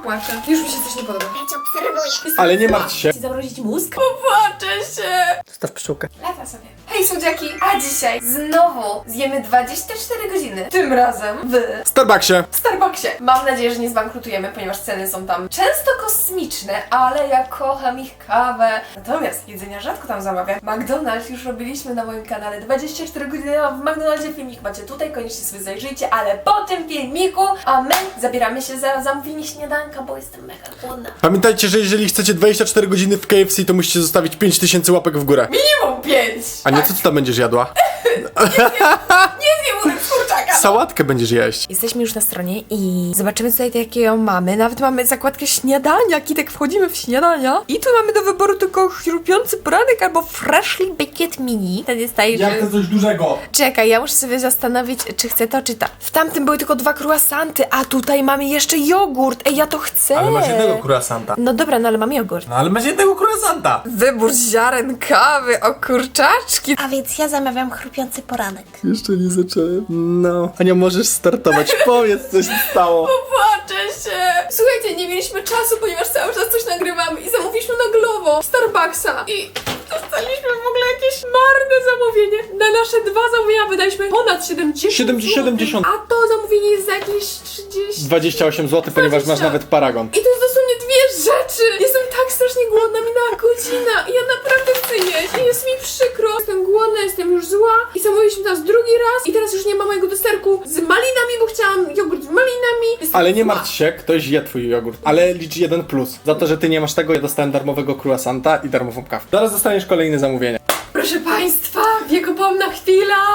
popłaczę. Już mi się coś nie podoba. Ja cię obserwuję. Ale nie martw się. Ci zamrozić mózg? Popłaczę się. Zostaw pszczółkę. Lata sobie. Hej słodziaki, a dzisiaj znowu zjemy 24 godziny. Tym razem w Starbucksie. w Starbucksie. Mam nadzieję, że nie zbankrutujemy, ponieważ ceny są tam często kosmiczne, ale ja kocham ich kawę. Natomiast jedzenia rzadko tam zamawiam. McDonald's już robiliśmy na moim kanale 24 godziny w McDonaldzie filmik macie tutaj, koniecznie sobie zajrzyjcie, ale po tym filmiku, a my zabieramy się za zamówienie śniadanka, bo jestem mega głodna. Pamiętajcie, że jeżeli chcecie 24 godziny w KFC, to musicie zostawić 5000 łapek w górę. Minimum 5! A nie, co ty tam? Nie zjem z kurczaka! Sałatkę będziesz jeść. Jesteśmy już na stronie i zobaczymy tutaj jakie ją mamy. Nawet mamy zakładkę śniadania. Kitek, wchodzimy w śniadania. I tu mamy do wyboru tylko chrupiący poranek albo freshly baked mini. Ten jest taj, że... coś dużego. Czekaj, ja muszę sobie zastanowić, czy chcę to, czy to. W tamtym były tylko dwa croissanty, a tutaj mamy jeszcze jogurt. Ej, ja to chcę. Ale masz jednego croissanta. No dobra, no ale mam jogurt. No ale masz jednego croissanta. Wybór ziaren kawy, o kurczaczki. A więc ja zamawiam chrupiący poranek. Jeszcze nie zacząłem. No. Ania, możesz startować. Powiedz, co się stało. Płaczę się! Słuchajcie, nie mieliśmy czasu, ponieważ cały czas coś nagrywamy i zamówiliśmy na Glovo Starbucksa i dostaliśmy w ogóle jakieś marne zamówienie. Na nasze dwa zamówienia wydaliśmy ponad 70 70, 70. A to zamówienie jest za jakieś 30... 28 zł, ponieważ masz nawet paragon. I to jest dosłownie dwie rzeczy! Jestem tak strasznie głodna, minęła godzina i ja naprawdę jeść i jest mi przykro. Jestem głodna, jestem już zła i zamówiliśmy teraz drugi raz i teraz już nie ma mojego deserku z malinami, bo chciałam jogurt z malinami. Jestem Ale nie zła. martw się, ktoś je twój jogurt. Ale licz jeden plus. Za to, że ty nie masz tego, ja dostałem darmowego croissanta i darmową kawę. Zaraz dostaniesz kolejne zamówienie. Proszę Państwa, wiekopomna chwila!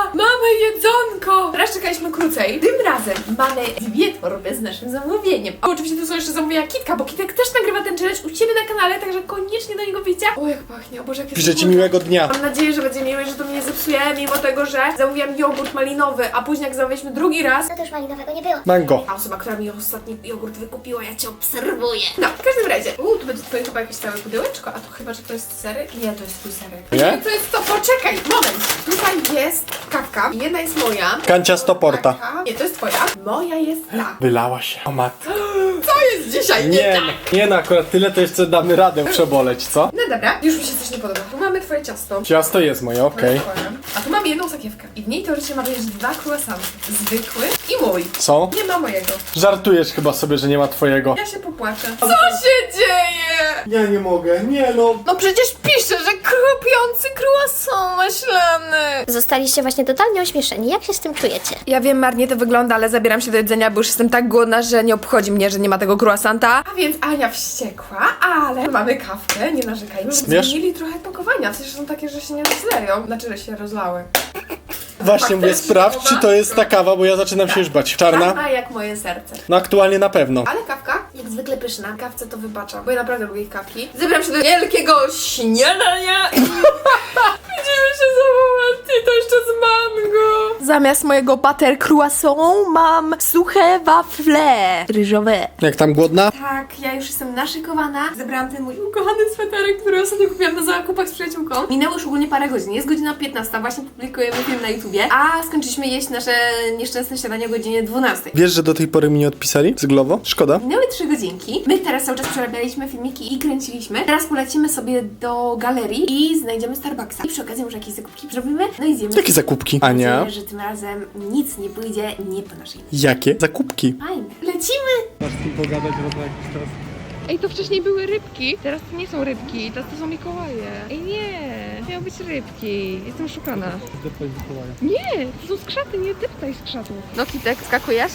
Czekaliśmy krócej. Tym razem mamy dwie torby z naszym zamówieniem. A oczywiście to są jeszcze zamówienia Kitka, bo Kitek też nagrywa ten challenge u siebie na kanale, także koniecznie do niego wiecie. O, jak pachnie, o Boże, jak jest Piszę ci miłego dnia. Mam nadzieję, że będzie miły, że to mnie nie zepsuje, mimo tego, że zamówiłam jogurt malinowy, a później jak zamówiliśmy drugi raz, No to już malinowego nie było. Mango. a osoba, która mi ostatni jogurt wykupiła, ja cię obserwuję. No, w każdym razie. U, tu będzie twoje chyba jakieś całe pudełeczko, a to chyba, że to jest serek? Nie, to jest twój serek. Nie? To jest to, poczekaj, moment. Tutaj jest kawka, jedna jest moja. Kancia stoporta. Taka. Nie, to jest twoja. Moja jest ta. Wylała się. O matko. Co jest dzisiaj nie, Nie, tak? no, nie no, akurat tyle to jeszcze damy radę przeboleć, co? No dobra, już mi się coś nie podoba. Tu mamy twoje ciasto. Ciasto jest moje, okej. A tu mamy jedną sakiewkę. I w niej teoretycznie ma być dwa croissanty. Zwykły i mój. Co? Nie ma mojego. Żartujesz chyba sobie, że nie ma twojego. Ja się popłaczę. Co się dzieje? Ja nie mogę, nie no. No przecież pisze, krupiący croissant maślany. Zostaliście właśnie totalnie ośmieszeni. Jak się z tym czujecie? Ja wiem, marnie to wygląda, ale zabieram się do jedzenia, bo już jestem tak głodna, że nie obchodzi mnie, że nie ma tego croissanta. A więc Ania wściekła, ale mamy kawkę, nie narzekajmy. Wiesz? Zmienili trochę pakowania, w sensie są takie, że się nie rozleją. Znaczy, że się rozlały. Właśnie mówię, sprawdź, czy to jest ta kawa, bo ja zaczynam się już bać. Czarna? A jak moje serce. No aktualnie na pewno. Ale kawka, zwykle pyszna. Kawce to wybaczam, bo ja naprawdę lubię kawki. Zabieram się do wielkiego śniadania i widzimy się za moment i to jeszcze z mango. Zamiast mojego butter croissant mam suche wafle ryżowe. Jak tam głodna? Tak, ja już jestem naszykowana. Zebrałam ten mój ukochany sweterek, który ostatnio kupiłam na zakupach z przyjaciółką. Minęło już ogólnie parę godzin, jest godzina 15, właśnie publikujemy film na YouTubie, a skończyliśmy jeść nasze nieszczęsne śniadanie o godzinie 12. Wiesz, że do tej pory mi nie odpisali? Z Glovo? Szkoda. Minęły trzy godzinki. My teraz cały czas przerabialiśmy filmiki i kręciliśmy. Teraz polecimy sobie do galerii i znajdziemy Starbucksa. I przy okazji może jakieś zakupki zrobimy, no i zjemy. Jakie zakupki? Mam Ania? nadzieję, że tym razem nic nie pójdzie nie po naszej Jakie zakupki? Fajne. Lecimy! Masz z tym pogadać w jakiś czas. Ej, to wcześniej były rybki, teraz to nie są rybki, teraz to są Mikołaje. Ej, nie, miały być rybki, jestem szukana. Nie, to są skrzaty, nie deptaj skrzatu. No Kitek, skakujesz?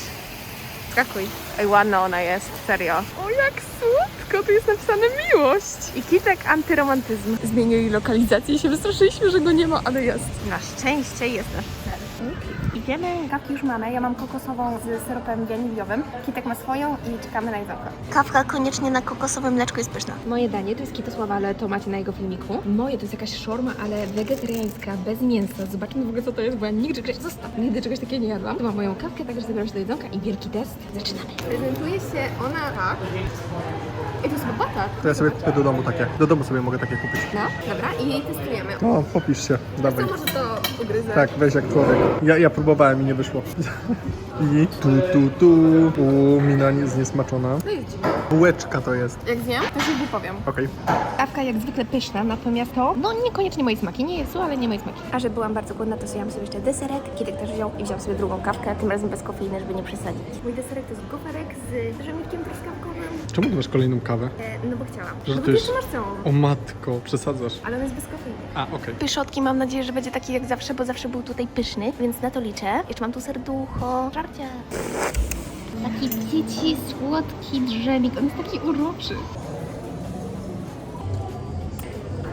Skakuj. Ej, ładna ona jest, serio. O, jak słodko, tu jest napisane miłość. I kitek antyromantyzm. Zmienili lokalizację i się wystraszyliśmy, że go nie ma, ale jest. Na szczęście jest nasz cel. Idziemy, kawki już mamy. Ja mam kokosową z syropem waniliowym. Kitek ma swoją i czekamy na jedzonko. Kawka koniecznie na kokosowym mleczku jest pyszna. Moje danie to jest kitosława, ale to macie na jego filmiku. Moje to jest jakaś szorma, ale wegetariańska, bez mięsa. Zobaczymy w ogóle co to jest, bo ja nigdy czegoś, zostaw, nigdy czegoś takiego nie jadłam. Tu mam moją kawkę, także zabieram się do jedzonka i wielki test. Zaczynamy. Prezentuje się ona tak. Ej, to jest robota. To ja sobie kupię do domu takie. Do domu sobie mogę takie kupić. No, dobra, i testujemy. No, popisz się. Dawaj. Co może to Tak, weź jak człowiek. Ja, ja próbowałem i nie wyszło. I tu, tu, tu. U, mina jest niesmaczona. No. Bułeczka to jest. Jak zjem, to się powiem. Okej. Kawka jak zwykle pyszna, natomiast to, no niekoniecznie moje smaki. Nie jest zła, ale nie moje smaki. A że byłam bardzo głodna, to zjadłam sobie jeszcze deserek. Kietek też wziął i wziął sobie drugą kawkę, tym razem bez kofeiny, żeby nie przesadzić. Mój deserek to jest goferek z żemnikiem truskawkowym. Czemu ty masz kolejną kawę? E, no bo chciałam. Że no bo ty ty już- jeszcze masz całą. O matko, przesadzasz. Ale on jest bez kofeiny. A, okej. Pyszotki mam nadzieję, że będzie taki jak zawsze, bo zawsze był tutaj pyszny, więc na to liczę. Jeszcze mam tu serducho. Żarcia. Taki dzieci, słodki drzemik. On jest taki uroczy.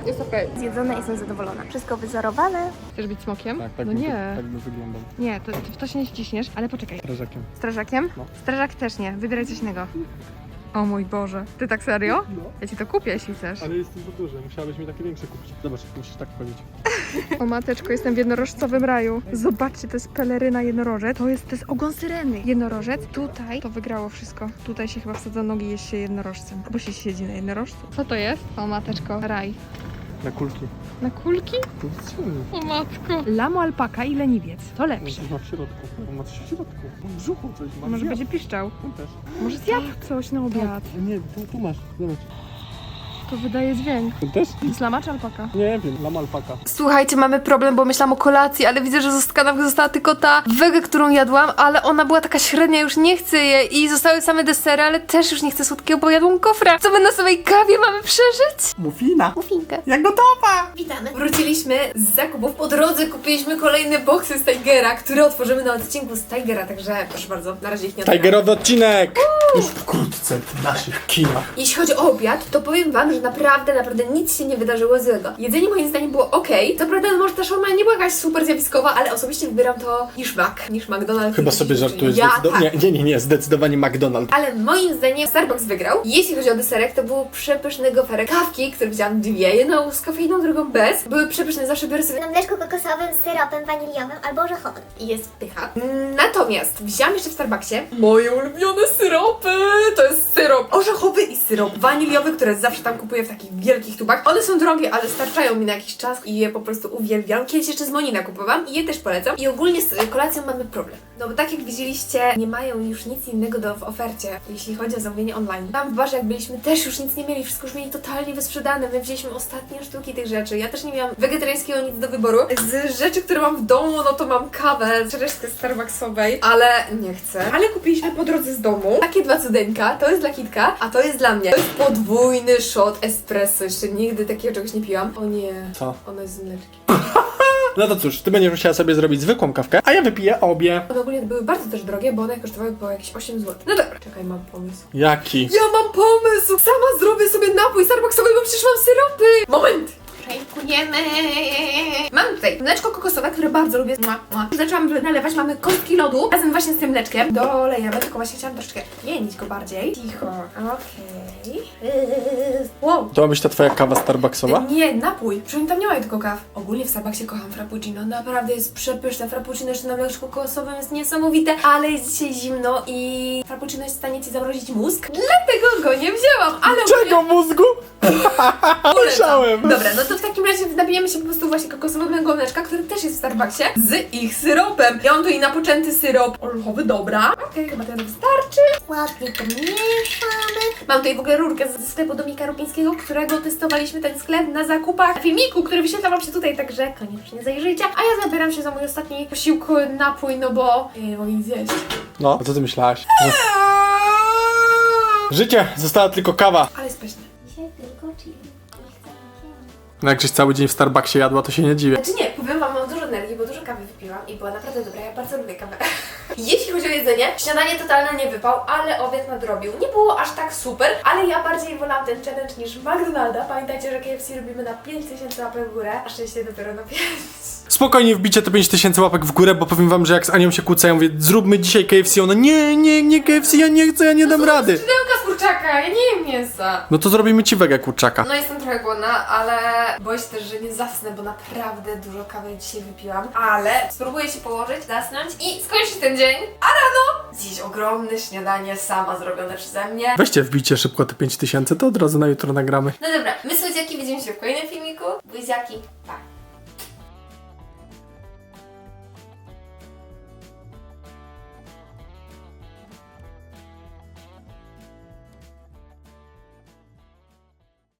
Jest okej. Zjedzone i jestem zadowolona. Wszystko wyzerowane. Chcesz być smokiem? Tak, tak, no by, nie. tak by wyglądał. Nie, to, to w to się nie ściśniesz, ale poczekaj. Strażakiem. Strażakiem? No. Strażak też nie. Wybieraj coś innego. O mój Boże. Ty tak serio? No. Ja ci to kupię, jeśli chcesz. Ale jest za duży, musiałabyś mi takie większe kupić. Zobacz, musisz tak chodzić. O mateczko, jestem w jednorożcowym raju. Zobaczcie, to jest peleryna jednorożec. To jest, to jest ogon syreny. Jednorożec. Tutaj to wygrało wszystko. Tutaj się chyba wsadza nogi i jest się jednorożcem. Bo się siedzi na jednorożcu. Co to jest? O mateczko, raj. Na kulki. Na kulki? To jest silny. O matko. Lamo, alpaka i leniwiec. To lepsze. coś ma w środku. On ma coś w środku. W brzuchu coś ma. Może Zjadł. będzie piszczał. On też. Może zjadł coś na obiad. Nie, tu, tu masz. Zobacz. To wydaje dźwięk. On też? Jest lama czy alpaka? Nie wiem, lama alpaka. Słuchajcie, mamy problem, bo myślałam o kolacji, ale widzę, że z kanapki została tylko ta wege, którą jadłam, ale ona była taka średnia, już nie chcę jej i zostały same desery, ale też już nie chcę słodkiego, bo jadłam kofra. Co my na samej kawie mamy przeżyć? Mufina. Mufinkę. Jak gotowa! Witamy. Wróciliśmy z zakupów. Po drodze kupiliśmy kolejne boksy z Tigera, które otworzymy na odcinku z Tigera, także proszę bardzo, na razie ich nie otwieram. Tigerowy odcinek! Już wkrótce w naszych kinach. Jeśli chodzi o obiad, to powiem wam, że naprawdę, naprawdę nic się nie wydarzyło złego. Jedzenie moim zdaniem było ok. Co prawda, może ta szorma nie była jakaś super zjawiskowa, ale osobiście wybieram to niż Mac, niż McDonald's. Chyba sobie żartujesz. Ja zdecydo- tak. nie, nie, nie, nie, zdecydowanie McDonald's. Ale moim zdaniem Starbucks wygrał. Jeśli chodzi o deserek, to był przepyszny goferek. Kawki, które wziąłam dwie, jedną z kofeiną, drugą bez. Były przepyszne, zawsze biorę sobie Na mleczku kokosowym, syropem waniliowym albo orzechowym. i jest pycha. Natomiast wziąłam jeszcze w Starbucksie moje ulubione syropy. To jest syrop orzechowy syrop waniliowy, które zawsze tam kupuję w takich wielkich tubach. One są drogie, ale starczają mi na jakiś czas i je po prostu uwielbiam. Kiedyś jeszcze z Monina kupowałam i je też polecam. I ogólnie z kolacją mamy problem. No bo tak jak widzieliście, nie mają już nic innego do, w ofercie, jeśli chodzi o zamówienie online. Tam w barze jak byliśmy też już nic nie mieli, wszystko już mieli totalnie wysprzedane. My wzięliśmy ostatnie sztuki tych rzeczy. Ja też nie miałam wegetariańskiego nic do wyboru. Z rzeczy, które mam w domu, no to mam kawę, resztę Starbucksowej, ale nie chcę. Ale kupiliśmy po drodze z domu takie dwa cudeńka. To jest dla Kitka, a to jest dla mnie. To jest podwójny shot espresso. Jeszcze nigdy takiego czegoś nie piłam. O nie. Co? Ono jest z mleczkiem. No to cóż, ty będziesz musiała sobie zrobić zwykłą kawkę, a ja wypiję obie. One ogólnie były bardzo też drogie, bo one kosztowały po jakieś 8 zł. No dobra, czekaj, mam pomysł. Jaki? Ja mam pomysł! Sama zrobię sobie napój Starbucksowy, bo przecież mam syropy! Moment! Szejkujemy! Mam tutaj mleczko kokosowe, które bardzo lubię. Mua, mua. Zaczęłam nalewać, mamy kostki lodu razem właśnie z tym mleczkiem. Dolejemy, tylko właśnie chciałam troszeczkę pienić go bardziej. Cicho, okej. Wow! To ma być ta twoja kawa Starbucksowa? Nie, napój. Przecież tam nie ma tylko kaw. Ogólnie w Starbucksie kocham frappuccino. Naprawdę jest przepyszne. Frappuccino jeszcze na mleczku kokosowym jest niesamowite, ale jest dzisiaj zimno i frappuccino jest w stanie ci zamrozić mózg. Dlatego go nie wzięłam, ale Czego mózgu? Polecam. Musiałem. Dobra, no to w takim razie napijemy się po prostu właśnie kokosowego mleczka, który też jest w Starbucksie, z ich syropem. Ja mam tu i napoczęty syrop orzechowy, dobra. Okej, chyba ten wystarczy. Ładnie to mieszamy. Mam tutaj w ogóle rurkę ze sklepu Domika Rupińskiego, którego testowaliśmy ten sklep na zakupach w filmiku, który wyświetla wam się tutaj, także koniecznie zajrzyjcie. A ja zabieram się za mój ostatni posiłek, napój, no bo nie mogę nic zjeść. No, a co ty myślałaś? Że... Życie, została tylko kawa. Ale jest pyszne. No jak żeś cały dzień w Starbucksie jadła, to się nie dziwię. Znaczy nie, powiem wam, mam dużo energii, bo dużo kawy wypiłam i była naprawdę dobra, ja bardzo lubię kawę. Jeśli chodzi o jedzenie, śniadanie totalne nie wypał, ale obiad nadrobił. Nie było aż tak super, ale ja bardziej wolałam ten challenge niż McDonalda. Pamiętajcie, że KFC robimy na 5000 łapek w górę, a szczęście dopiero na 5. Spokojnie wbicie te 5000 łapek w górę, bo powiem wam, że jak z Anią się kłócę, ja mówię, zróbmy dzisiaj KFC, ona nie, nie, nie KFC, ja nie chcę, ja nie dam rady. Skrzydełka kurczaka, ja nie jem mięsa. No to zrobimy ci wegę kurczaka. No jestem trochę głodna, ale boję się też, że nie zasnę, bo naprawdę dużo kawy dzisiaj wypiłam. Ale spróbuję się położyć, zasnąć i skończyć ten dzień, a rano zjeść ogromne śniadanie sama zrobione przeze mnie. Weźcie wbicie szybko te 5000, to od razu na jutro nagramy. No dobra, my słodziaki widzimy się w kolejnym filmiku. Buziaki, pa!